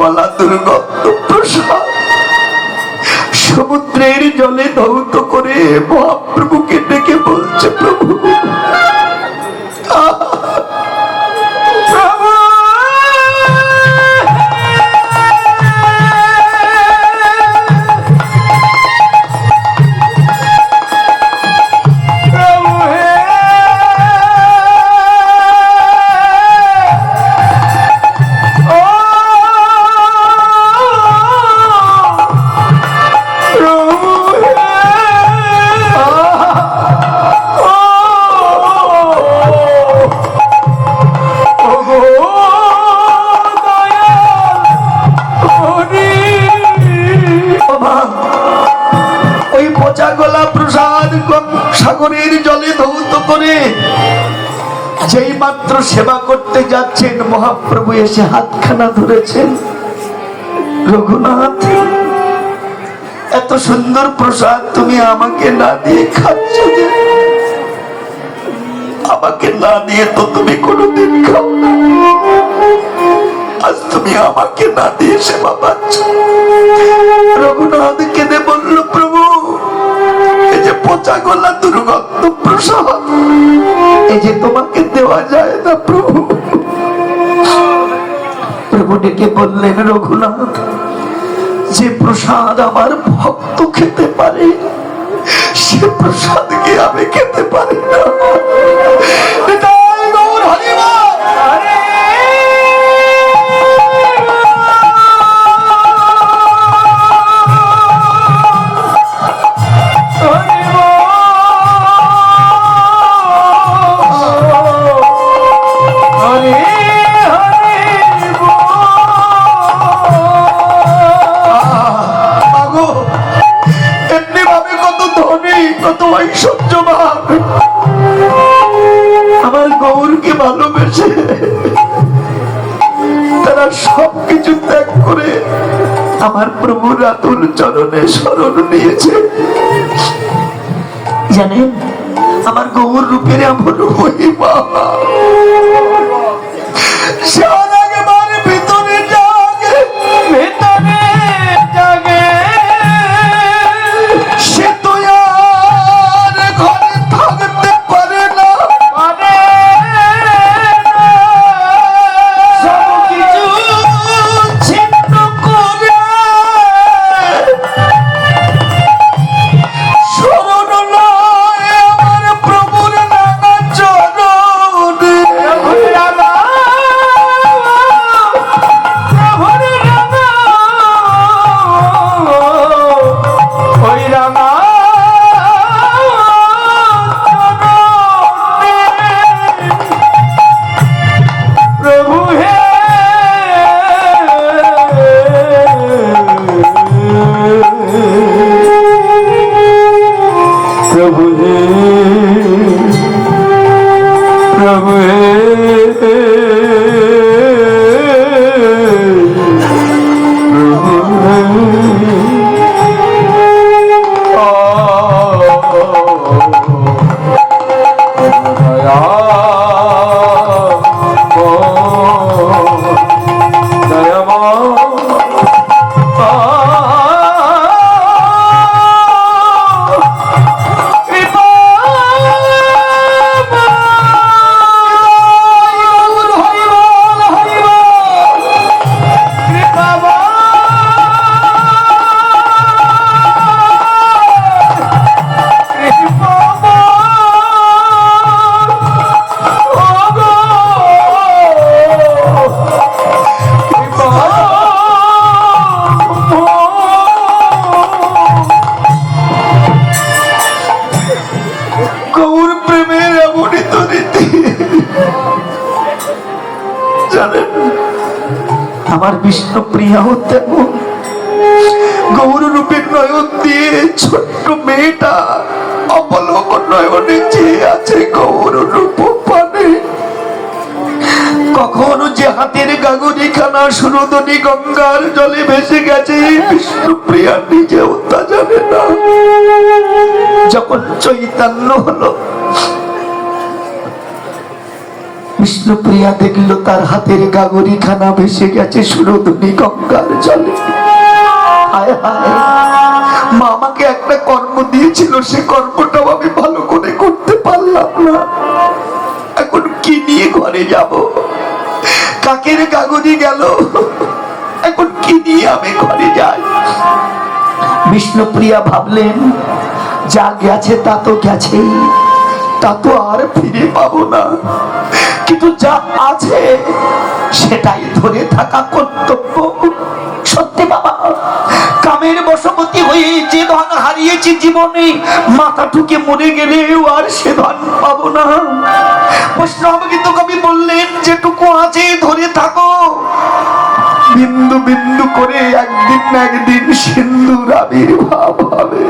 গলা দুর্গন্ধ প্রসাদ। সমুদ্রের জলে ধৌত করে মহাপ্রভুকে সাগরের জলে ধৌত করে যেই মাত্র সেবা করতে যাচ্ছেন, মহাপ্রভু এসে হাতখানা ধরেছেন। রঘুনাথ, এত সুন্দর প্রসাদ তুমি আমাকে না দিয়ে খাচ্ছ আমাকে না দিয়ে তো তুমি কোনোদিন খাও না। আজ তুমি আমাকে না দিয়ে সেবা পাচ্ছ। রঘুনাথ কেঁদে বলল, প্রভু যে পচা গলা দুর্গন্ধ, প্রসাদ। এই যে তোমাকে দেওয়া যায় না, প্রভু। প্রভু ডেকে বললেন, রঘুনাথ, যে প্রসাদ আমার ভক্ত খেতে পারে, সে প্রসাদ কি আমি খেতে পারি না। ভালোবেসে তারা সবকিছু ত্যাগ করে আমার প্রভু রাতুল চরণে স্মরণ নিয়েছে। জানেন, আমার গৌর রূপের এমন মহিমা। গৌর আমার বিষ্ণু প্রিয়াও তেমন গৌররূপের নয়ন দিয়ে ছোট্ট মেয়েটা অবলম্বন নয়নে চেয়ে আছে গৌর রূপ পানে। কখনো যে হাতের গাগুনি খানা সুরদনি গঙ্গার জলে ভেসে গেছে বিষ্ণু প্রিয়া নিজেও তা জানে না। যখন চৈতন্য হলো বিষ্ণুপ্রিয়া দেখল তার হাতের গাগরি খানা ভেসে গেছে সুরধুনি গঙ্গার জলে। হায় মা আমাকে একটা কর্ম দিয়েছিল, সে কর্মটাও আমি ভালো করে করতে পারলাম না। এখন কি নিয়ে ঘরে যাব? কাকের কাগজি গেল? এখন কি নিয়ে আমি ঘরে যাই? বিষ্ণুপ্রিয়া ভাবলেন, যা গেছে তা তো গেছেই, তা তো আর ফিরে পাবো না। কিন্তু যা আছে, সেটাই ধরে থাকা কর্তব্য। সত্যি বাবা, কামের বশবতী হয়ে যে ধন হারিয়েছি জীবনে, মাথা ঠুকে মরে গেলেও আর সে ধন পাবো না। বৈষ্ণব কিন্তু কবি বললেন, যেটুকু আছে ধরে থাকো। বিন্দু বিন্দু করে একদিন না একদিন সিন্ধুর আবির্ভাব হবে।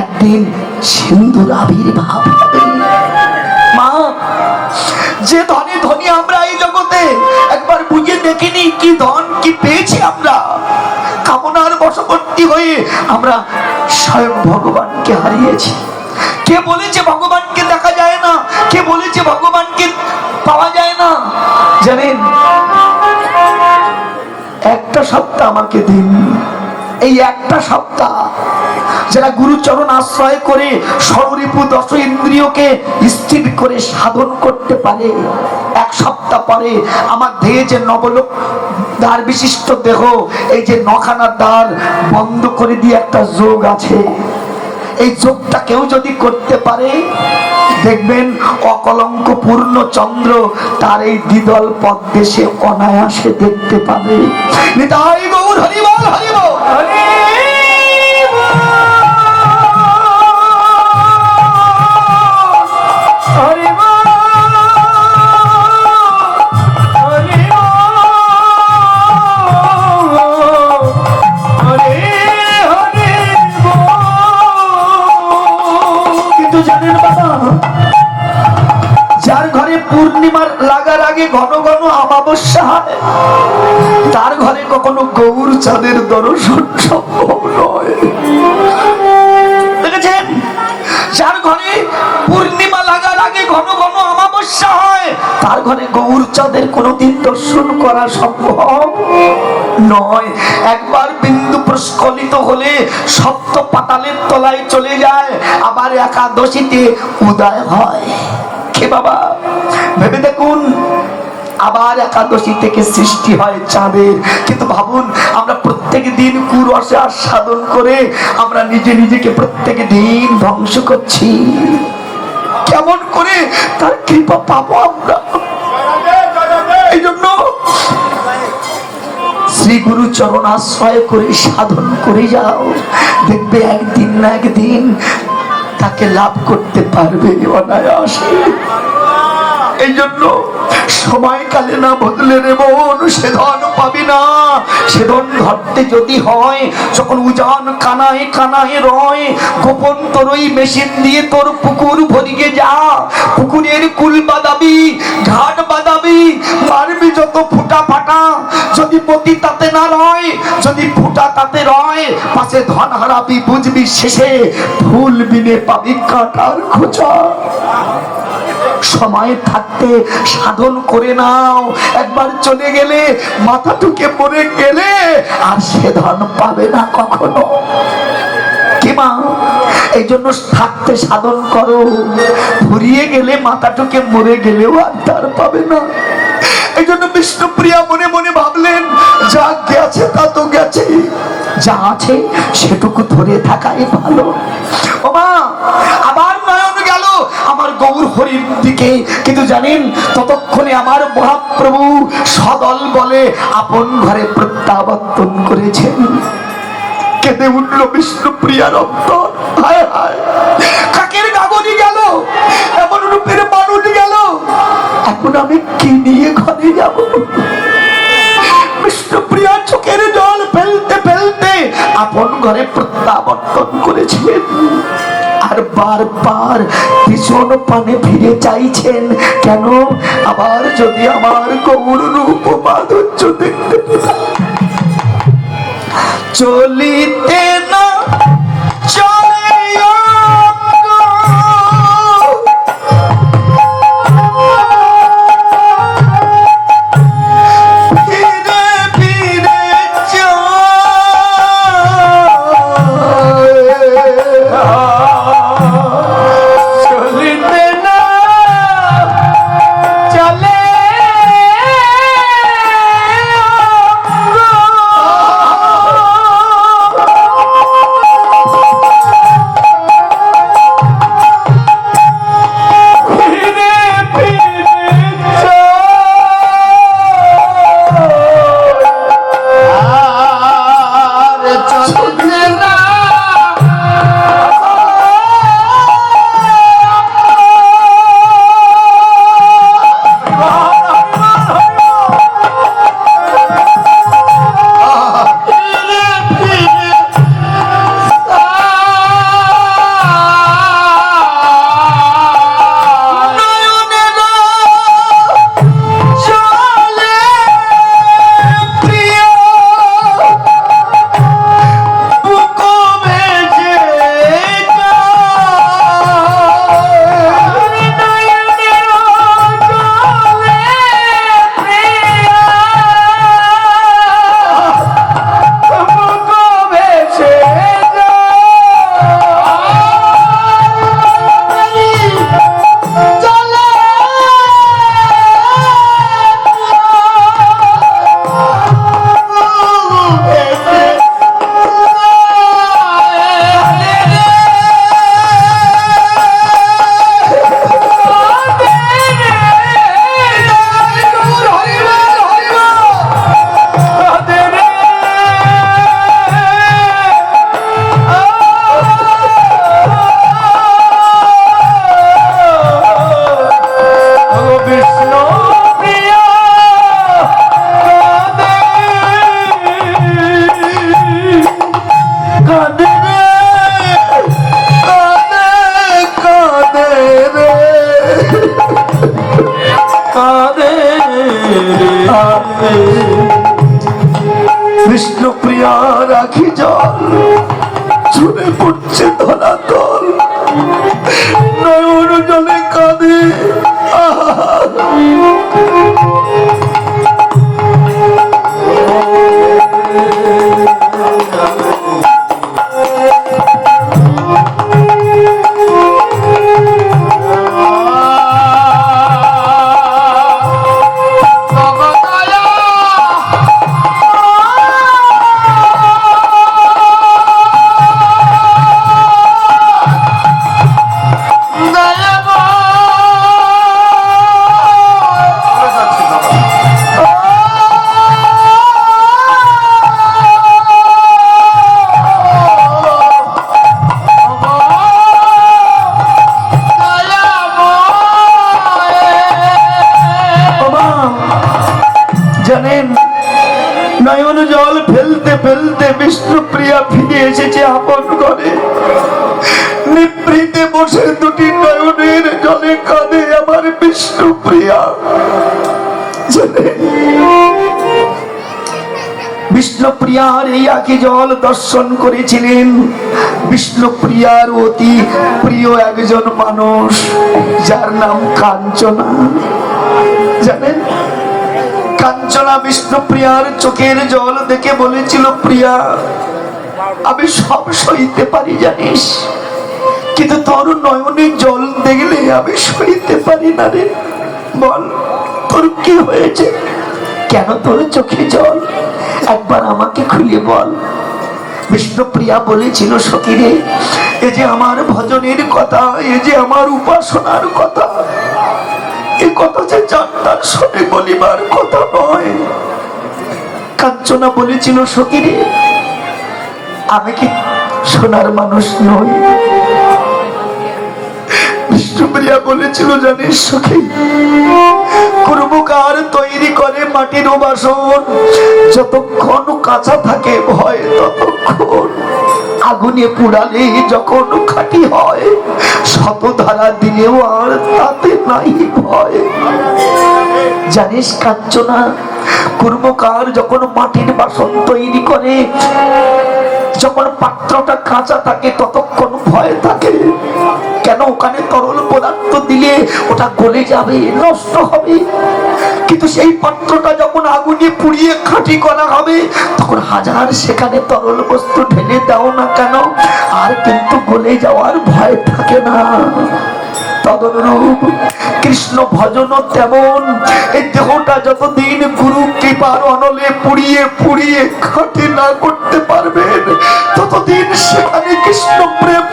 একদিন সিন্ধুর আবির্ভাব মা, যে ধনে ধনী আমরা এই জগতে একবার বুঝে দেখিনি কি ধন, কি পেয়েছি আমরা। কামনার বশবর্তী হয়ে আমরা স্বয়ং ভগবানকে হারিয়েছি। কে বলেছে ভগবানকে দেখা যায় না? কে বলেছে ভগবানকে পাওয়া যায় না? জানেন, একটা সপ্তাহ আমাকে দিন। এই একটা সপ্তাহ যারা গুরুচরণ আশ্রয় করে সররিপু দশ ইন্দ্রিয়কে স্থির করে সাধন করতে পারে, এক সপ্তাহ পরে আমার দেহে যে নবলোক দ্বার বিশিষ্ট দেহ, এই যে নখানার দ্বার বন্ধ করে দিয়ে একটা যোগ আছে। এই যোগটা কেউ যদি করতে পারে, দেখবেন অকলঙ্ক পূর্ণ চন্দ্র তার এই দ্বিদল পদ দেশে অনায়াসে দেখতে পাবে। নিতাই গৌর, হরিবল হরিবল! আগে ঘন ঘন অমাবস্যা তার ঘরে কখনো গৌর চাঁদের দর্শন সম্ভব নয়। যার ঘরে পূর্ণিমা লাগার আগে ঘন ঘন হয়, তার ঘরে গৌর চাঁদের কোনোদিন দর্শন করা সম্ভব নয়। একবার বিন্দু প্রস্খলিত হলে সপ্ত পাতালের তলায় চলে যায়, আবার একাদশীতে উদয় হয়। কে বাবা? ভেবে দেখুন আবার একাদশী থেকে সৃষ্টি হয় চাঁদের। কিন্তু ভাবুন, আমরা প্রত্যেক দিন কুরসে সাধন করে আমরা নিজে নিজেকে প্রত্যেক দিন ধ্বংস করছি। কেমন করে তার কৃপা পাবো আমরা? এই জন্য শ্রী গুরু চরণ আশ্রয় করে সাধন করে যাও। দেখবে একদিন না একদিন তাকে লাভ করতে পারবে অনায়াসে। এই জন্য না বদলে সে ধন পাবি না। সে ধন ধরতে যদি হয়, যখন উজান কানায় কানায় রয়, গোপন তোর ওই মেশিন দিয়ে তোর পুকুর যা। পুকুরের কুল বাদাবি, ঘাট বাদাবি যত ফুটা ফাটা। যদি পতি তাতে না রয়, যদি ফুটা তাতে রয়, পাশে ধন হারাবি বুঝবি শেষে। ফুল বিনে পাবি কাটার খোঁচা। সময় থাকতে সাধন করে নাও। একবার চলে গেলে মাথা টুকে মরে গেলে আর সে ধন পাবে না কখনো। এই জন্য থাকতে সাধন করো। গেলে মাথাটুকে মরে গেলেও আর তার পাবে না। এই জন্য বিষ্ণুপ্রিয়া মনে মনে ভাবলেন, যা গেছে তা তো গেছে। যা আছে সেটুকু ধরে থাকাই ভালো। ও মা দিকে কিন্তু জানেন, ততক্ষণে আমার মহাপ্রভু সদল বলে আপন ঘরে প্রত্যাবর্তন করেছেন। কেঁদে উঠল কাকের কাগজি গেল? এমন রূপের মানুষ গেল? এখন আমি কি নিয়ে ঘরে যাব? বিষ্ণুপ্রিয়া চোখের জল ফেলতে ফেলতে আপন ঘরে প্রত্যাবর্তন করেছিলেন আর বারবার ভীষণ পানে ফিরে চাইছেন। কেন? আবার যদি আমার গৌর রূপ মাধুর্য দেখতে চলিতে জলে কাঁদে আমার বিষ্ণুপ্রিয়া জানেন বিষ্ণুপ্রিয়ার এই আঁকি জল দর্শন করেছিলেন। বিষ্ণুপ্রিয়ার অতি প্রিয় একজন মানুষ, যার নাম কাঞ্চনা। জানেন কাঞ্চনা বিষ্ণুপ্রিয়ার চোখের জল দেখে বলেছিল, প্রিয়া, আমি সব সইতে পারি, জানিস? কিন্তু তোর নয়নে জল দেখলে আমি সইতে পারি না রে। বল, তোর কি হয়েছে? কেন তোর চোখে জল? একবার আমাকে খুলে বল। বিষ্ণুপ্রিয়া বলেছিল সকিরে এ যে আমার ভজনের কথা, এ যে আমার উপাসনার কথা, এ কথা যে জানতার শুনে বলিবার কথা নয়। কাঞ্চনা বলেছিল সকিরে আমি কি সোনার মানুষ নই? বিষ্ণুপ্রিয়া বলেছিল জানিস সখী, কর্মকার তৈরি করে মাটির বাসন যতক্ষণ কাঁচা থাকে ভয়, ততক্ষণ আগুনে পুড়ালে যখন খাঁটি হয় শত ধারা দিলেও আর তাতে নাই ভয়। জানিস কাঞ্চনা, কর্মকার যখন মাটির বাসন তৈরি করে যখন পাত্রটা কাঁচা থাকে, ততক্ষণ ভয় থাকে। কেন ওখানে তরল পদার্থ দিলে ওটা গলে যাবে, নষ্ট হবে? কিন্তু সেই পাত্রটা যখন আগুনে পুড়িয়ে খাঁটি করা হবে, তখন হাজার সেখানে তরল বস্তু ঢেলে দাও না কেন? আর কিন্তু গলে যাওয়ার ভয় থাকে না। কৃষ্ণ ভজন তেমন, এই দেহটা যতদিন গুরু কৃপার অনলে পুড়িয়ে পুড়িয়ে খাটি না করতে পারবেন ততদিন সেখানে কৃষ্ণ প্রেম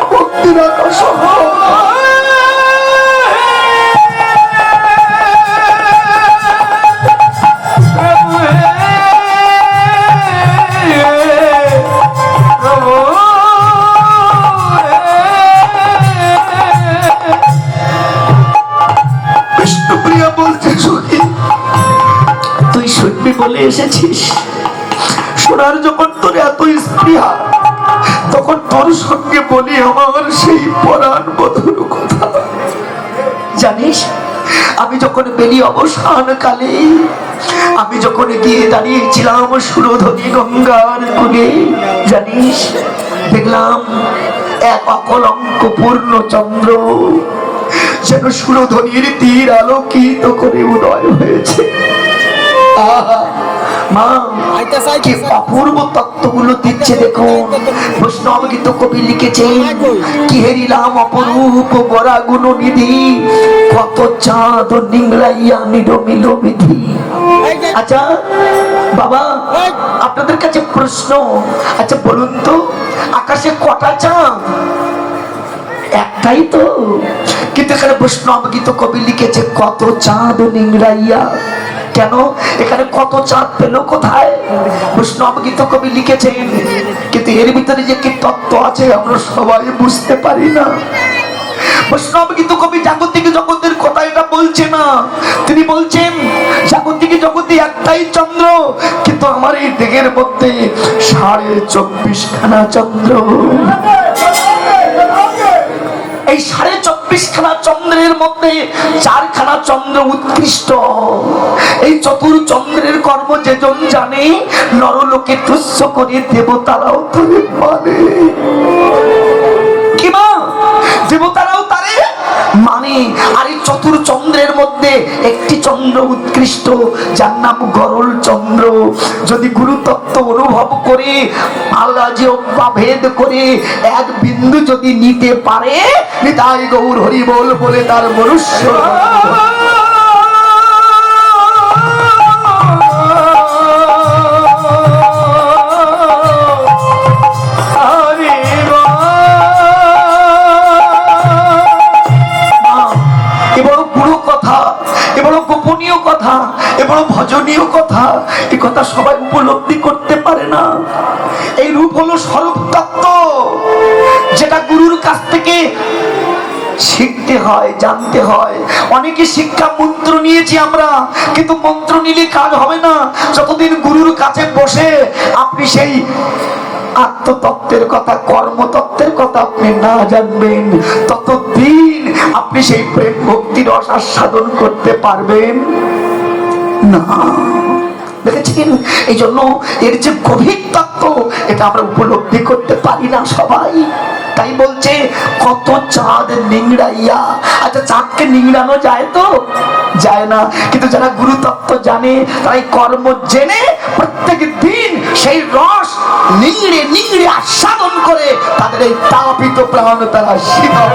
বিষ্ণুপ্রিয়া বলছে সখী তুই শুনবি বলে এসেছিস? শোনার যখন তোর এত স্পৃহা তোর সঙ্গে বলি আমার সেই পরাণ বধুর কথা। জানিস আমি যখন বেলি অবসান কালে আমি যখন গিয়ে দাঁড়িয়েছিলাম সুরধনী গঙ্গার কুলে জানিস দেখলাম এক অকলঙ্ক পূর্ণ চন্দ্র যেন সুরধনীর তীর আলোকিত করে উদয় হয়েছে। আহা, মা কি অপূর্ব তত্ত্বগুলো দিচ্ছে দেখুন বৈষ্ণব গীত কবি লিখেছেন? কি হেরিলাম অপরূপ বরা গুণ নিধি? কত চাঁদ নিংলাইয়া নিরমিল বিধি। আচ্ছা বাবা আপনাদের কাছে প্রশ্ন। আচ্ছা বলুন তো আকাশে কটা চাঁদ? একটাই তো। কিন্তু এখানে বৈষ্ণব গীত কবি লিখেছে কত চাঁদ নিংড়াইয়া কেন? এখানে কত চাঁদ পেল কোথায়? বৈষ্ণব গীত কবি লিখেছেন, কিন্তু এর ভিতরে যে কি তত্ত্ব আছে, আমরা সবাই বুঝতে পারি না। বৈষ্ণব গীত কবি জাগতিক জগতের না কথাটা বলছে না। তিনি বলছেন, জাগতিকে জগতে একটাই চন্দ্র, কিন্তু আমার এই দেহের মধ্যে সাড়ে চব্বিশ খানা চন্দ্র। এই সাড়ে চব্বিশ খানা চন্দ্রের মধ্যে চারখানা চন্দ্র উৎকৃষ্ট। এই চতুর চন্দ্রের কর্ম যেজন জানে, নরলোকে তুচ্ছ করে দেবতারাও তুমি মানে কিমা দেবতারাও তারে মানে আর এই চতুর চন্দ্রের মধ্যে একটি চন্দ্র উৎকৃষ্ট, যার নাম গরল চন্দ্র। যদি গুরুতত্ত্ব অনুভব করে আল্লাহ যে ভেদ করে, এক বিন্দু যদি নিতে পারে গৌর হরি বল বলে তার মনুষ্য। এ গোপনীয় কথা এবং ভজনীয় কথা, এ কথা সবাই উপলব্ধি করতে পারে না। এই রূপ হলো স্বরূপ তত্ত্ব যেটা গুরুর কাছ থেকে শিখতে হয়, জানতে হয়। অনেকে শিক্ষা মন্ত্র নিয়েছি আমরা, কিন্তু মন্ত্র নিলে কাজ হবে না। যতদিন গুরুর কাছে বসে আপনি সেই আত্মতত্ত্বের কথা, কর্মতত্ত্বের কথা আপনি না জানবেন, ততদিন আপনি সেই প্রেম ভক্তির আস্বাদন করতে পারবেন না। দেখেছেন এই জন্য এর যে গভীর তত্ত্ব, এটা আমরা উপলব্ধি করতে পারি না সবাই। তাই বলছে, কত চাঁদ নিংড়াইয়া। আচ্ছা চাঁদকে নিংড়ানো যায় তো? যায় না। কিন্তু যারা গুরু তত্ত্ব জানে তারা কর্ম জেনে প্রত্যেক দিন সেই রস নিংড়ে নিংড়ে আস্বাদন করে তাদের এই তাপিত প্রাণ তারা শীতল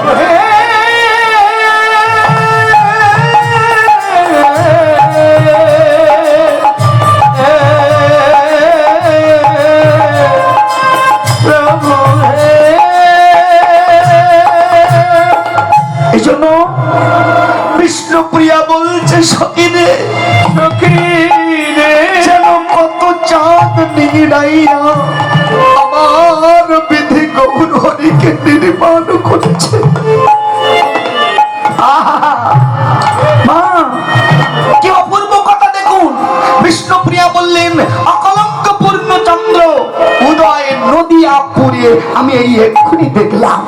এই এক্ষুনি দেখলাম।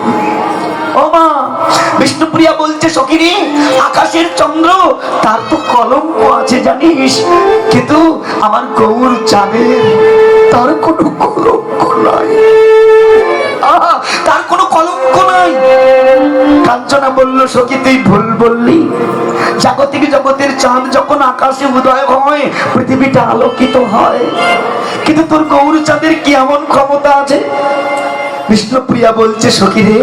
ও মা, বিষ্ণুপ্রিয়া বলছে সখিনী আকাশের চন্দ্র, তার তো কলঙ্ক আছে জানিস। কিন্তু আমার গৌর চাঁদের তার কোনো কলঙ্ক নাই। তার কোনো কলঙ্ক নাই। কাঞ্চনা বলল, সখী, তুই ভুল বললি। জাগতিক জগতের চাঁদ যখন আকাশে উদয় হয়, পৃথিবীটা আলোকিত হয়। কিন্তু তোর গৌর চাঁদের কি এমন ক্ষমতা আছে? বিষ্ণুপ্রিয়া বলছে সখী রে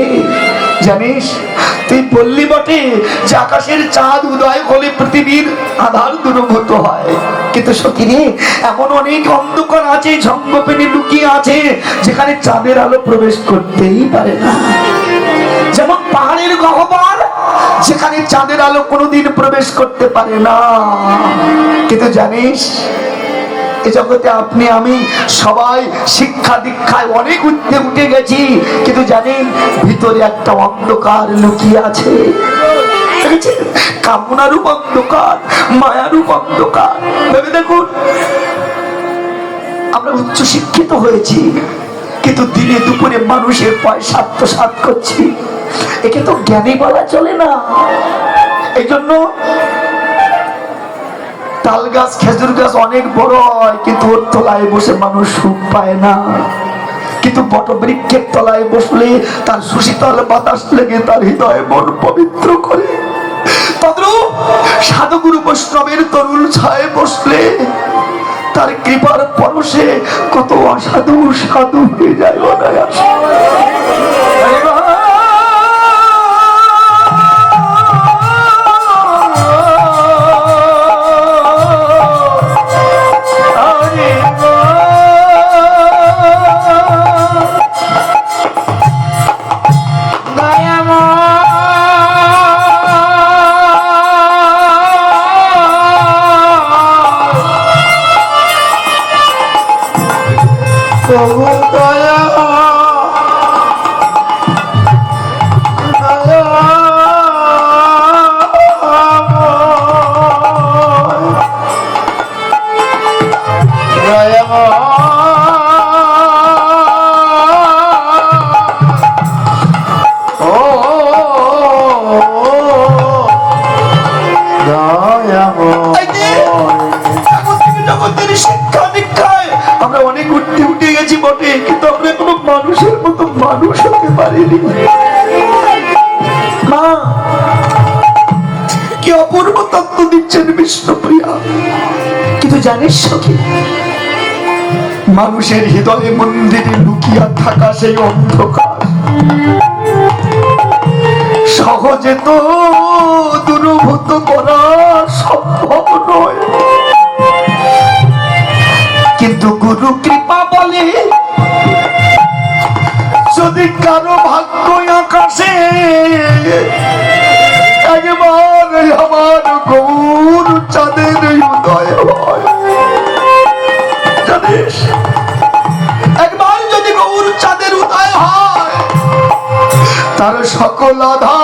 জানিস, তুই বললি বটে যে আকাশের চাঁদ, উদয় হলে পৃথিবীর আধার দূরভূত হয়। কিন্তু সত্যি রে এমন অনেক অন্ধকার আছে ঝঙ্গপেনে লুকিয়ে আছে, যেখানে চাঁদের আলো প্রবেশ করতেই পারে না। যেমন পাহাড়ের গহ্বর, যেখানে চাঁদের আলো কোনোদিন প্রবেশ করতে পারে না। কিন্তু জানিস এ জগতে আপনি, আমি সবাই শিক্ষা দীক্ষায় অনেক উঠতে উঠে গেছি, কিন্তু জানেন ভিতরে একটা অন্ধকার লুকিয়ে আছে? কামনারূপ অন্ধকার, মায়ারূপ অন্ধকার। ভেবে দেখুন, আমরা উচ্চ শিক্ষিত হয়েছি, কিন্তু দিনে দুপুরে মানুষের পয়সা আত্মসাত করছি। একে তো জ্ঞানী বলা চলে না। এই জন্য তাল গাছ খেজুর গাছ অনেক বড় হয়, কিন্তু ওর তলায় বসে মানুষ সুখ পায় না। কিন্তু বটবৃক্ষের তলায় বসলে তার সুশীতল বাতাস লেগে তার হৃদয় মন পবিত্র করে। তদ্রূপ সাধুগুরু বৈষ্ণবের তরুণ ছায় বসলে তার কৃপার পরশে কত অসাধু সাধু হয়ে যায় অনায়াস। মানুষের হৃদয়ে মন্দিরে লুকিয়া থাকা সেই অন্ধকার। সহজে তো দূরভূত করা সম্ভব নয়। কিন্তু গুরু কৃপা বলে, যদি কারও ভাগ্য আকাশে একবার আমার গৌর চাঁদের উদয় হয় বাংলাদেশ একবার যদি গৌর চাঁদের উদয় হয় তার সকল আধার।